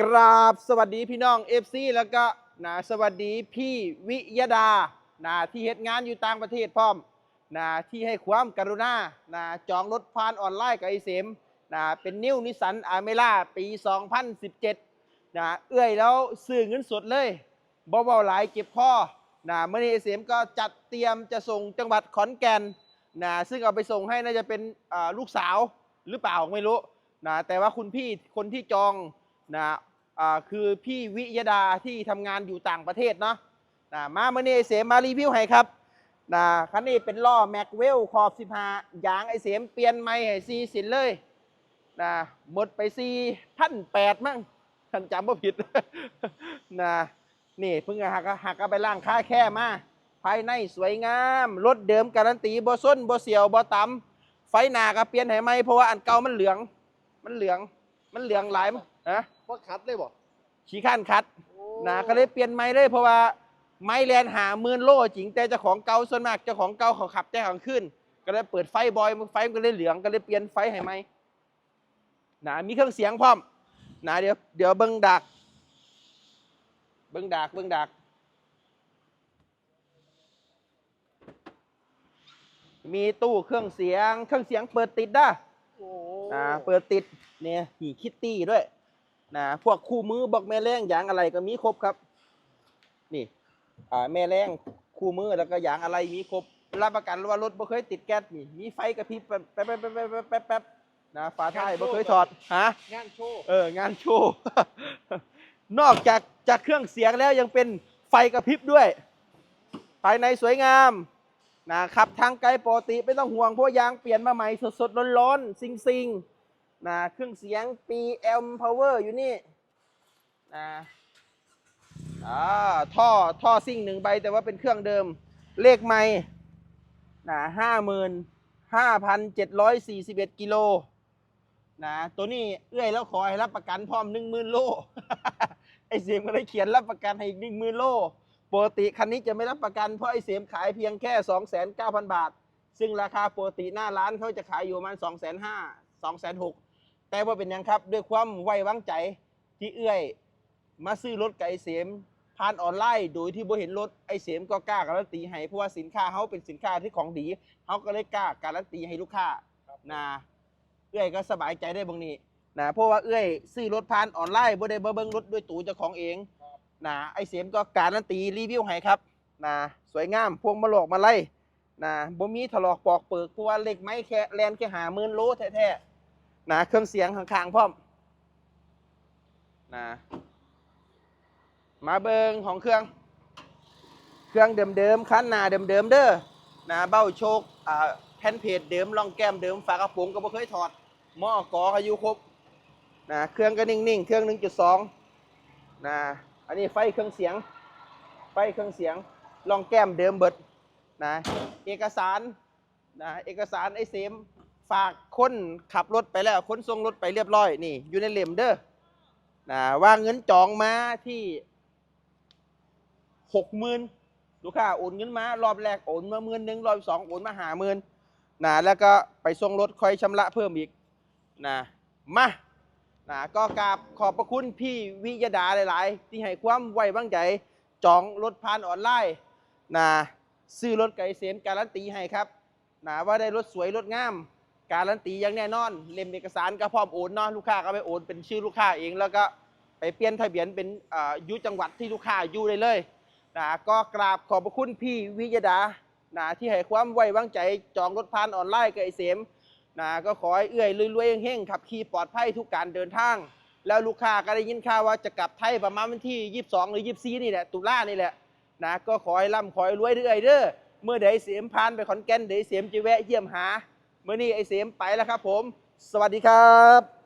กราบสวัสดีพี่น้องเอฟซีแล้วก็นะสวัสดีพี่วิยดานะที่เฮ็ดงานอยู่ต่างประเทศพร้อมนะที่ให้ความกรุณานะจองรถผ่านออนไลน์กับไอเสมนะเป็นนิวนิสันอาเมล่าปี 2017นะเอื้อยแล้วซื้อเงินสดเลยเบาๆหลายเก็บพ่อนะเมื่อนี้ไอเสมก็จัดเตรียมจะส่งจังหวัดขอนแก่นนะซึ่งเอาไปส่งให้น่าจะเป็นลูกสาวหรือเปล่าไม่รู้นะแต่ว่าคุณพี่คนที่จองนะ คือพี่วิยดาที่ทำงานอยู่ต่างประเทศเนาะนะมาเมื่อนี้ไอเสมมารีวิวให้ครับนะคันนี้เป็นล้อแม็กเวลขอบ15ยางไอเสมเปลี่ยนไม่ให้ซีสินเลยนะหมดไปซีพันแปดมั้งท่านจำว่าผิดนะนี่เพิ่งหักหักเอาไปล่างค่าแค่มาภายในสวยงามรถเดิมการันตีบ่ส้นบ่เสียวบ่ต่ำไฟหน้าก็เปลี่ยนให้ไหมเพราะว่าอันเก่ามันเหลืองมันเหลือง มันเหลืองหลายมั้งฮะว่าคัดเลยบ่ขี้ข้านคัดนะก็เลยเปลี่ยนไม้เลยเพราะว่าไม้แลนหาหมื่นโลจริงแต่เจ้าของเก่าส่วนมากเจ้าของเก่าเขาขับแต่ของขึ้น ก็เลยเปิดไฟบอยมันไฟมันก็เลยเหลืองก็เลยเปลี่ยนไฟให้ไหมนะมีเครื่องเสียงพร้อมนะเดี๋ยวเดี๋ยวเบิ้งดัก เบิ้งดักเบิ้งดัก มีตู้เครื่องเสียง เครื่องเสียงเปิดติดได้โอ้ นะเปิดติดเนี่ยหีคิตตี้ด้วยนะพวกคู่มือบอกแม่แรงยางอะไรก็มีครบครับ นี่อ่าแม่แรงคู่มือแล้วก็ยางอะไรมีครบรับประกันว่ารถบ่เคยติดแก๊สนี่มีไฟกระพริบแป๊บแป๊บแป๊บแป๊บแป๊บแป๊บแป๊บนะฝาท้ายบ่เคยถอดฮะงานโชว์เอองานโชว์นอกจากจากเครื่องเสียงแล้วยังเป็นไฟกระพริบด้วย ภายในสวยงาม นะขับทางไกลปกติไม่ต้องห่วงเพราะยางเปลี่ยนมาใหม่สดๆร้อนๆซิงๆนะเครื่องเสียง PM Power อยู่นี่นะอ่าท่อท่อซิ่งหนึ่งใบแต่ว่าเป็นเครื่องเดิมเลขไม่นะห้าหมื่นห้าพันเจ็ดร้อยสี่สิบเอ็ดกิโลนะตัวนี้เอื้อยแล้วขอให้รับประกันพร้อมหนึ่งหมื่นโลไอเสียมก็เลยเขียนรับประกันให้อีกหนึ่งหมื่นโล ปกติคันนี้จะไม่รับประกันเพราะไอเสียมขายเพียงแค่สองแสนเก้าพันบาท ซึ่งราคาปกติหน้าร้านเขาจะขายอยู่ประมาณสองแสนห้าสองแสนหกแต่ว่าเป็นหยังครับด้วยความไว้วางใจที่เอื้อยมาซื้อรถกับไอเสียมผ่านออนไลน์โดยที่บ่เห็นรถไอเสียมก็กล้าการันตีให้เพราะว่าสินค้าเขาเป็นสินค้าที่ของดีเขาก็เลยกล้าการันตีให้ลูกค้านะเอื้อยก็สบายใจได้บางนี้นะเพราะว่าเอื้อยซื้อรถผ่านออนไลน์บ่ได้บ่เบิ่งรถด้วยตัวเจ้าของเอง นะไอเสียมก็การันตีรีวิวให้ครับนะสวยงามพวงมาหลอกมาไล่นะบ่มีถลอกปอกเปิกเพราะว่าเหล็กไม้แค่แลนแค่หาหมื่นโลแท้ๆนะเครื่องเสียงข้างๆพร้อมนะมาเบิงของเครื่อง เครื่องเดิมๆคันหน้าเดิมๆเด้อนะเบ้าโชคอ่าแผ่นเพจเดิมรองแก้มเดิมฝากระโปรงก็บ่เคยถอดหม้อกออายุครบนะเครื่องก็นิ่งๆ เครื่อง 1.2นะ อันนี้ไฟเครื่องเสียง ไฟเครื่องเสียงรองแก้มเดิมเบิดนะเอกสารนะเอกสารไอ้เสมฝากคนขับรถไปแล้วคนส่งรถไปเรียบร้อยนี่อยู่ในเหล่มเด้อนะว่าเงินจองมาที่หกหมื่นลูกค้าโอนเงินมารอบแรกโอนมาหมื่นหนึ่งรอบสองโอนมาหาหมื่นนะแล้วก็ไปส่งรถคอยชำระเพิ่มอีกนะมา นะก็กราบขอบพระคุณพี่วิยดาหลาย ๆ ที่ให้ความไว้วางใจจองรถผ่านออนไลน์นะซื้อรถไก่เสียมการันตีให้ครับนะว่าได้รถสวยรถงาม การันตีอย่างแน่นอน เล่มเอกสารก็พร้อมโอนเนาะลูกค้าก็ไปโอนเป็นชื่อลูกค้าเอง แล้วก็ไปเปลี่ยนทะเบียนเป็นยุจังหวัดที่ลูกค้าอยู่ได้เลยนะก็กราบขอบพระคุณพี่วิยดานะที่ให้ความไว้วางใจจองรถผ่านออนไลน์กับไอเสม นะก็ขอให้เอื้อยรวยๆเฮงๆขับขี่ปลอดภัยทุกการเดินทาง แล้วลูกค้าก็ได้ยินข่าวว่าจะกลับไทยประมาณวันที่ 22 หรือ 24 นี่แหละ ตุลานี่แหละนะก็ขอให้ร่ำขอให้รวยเรื่อยเด้อเมื่อใดเสียมพานไปขอนแก่นเดี๋ยวเสียมจะแวะเยี่ยมหา เมื่อนี้ไอเสียมไปแล้วครับผม สวัสดีครับ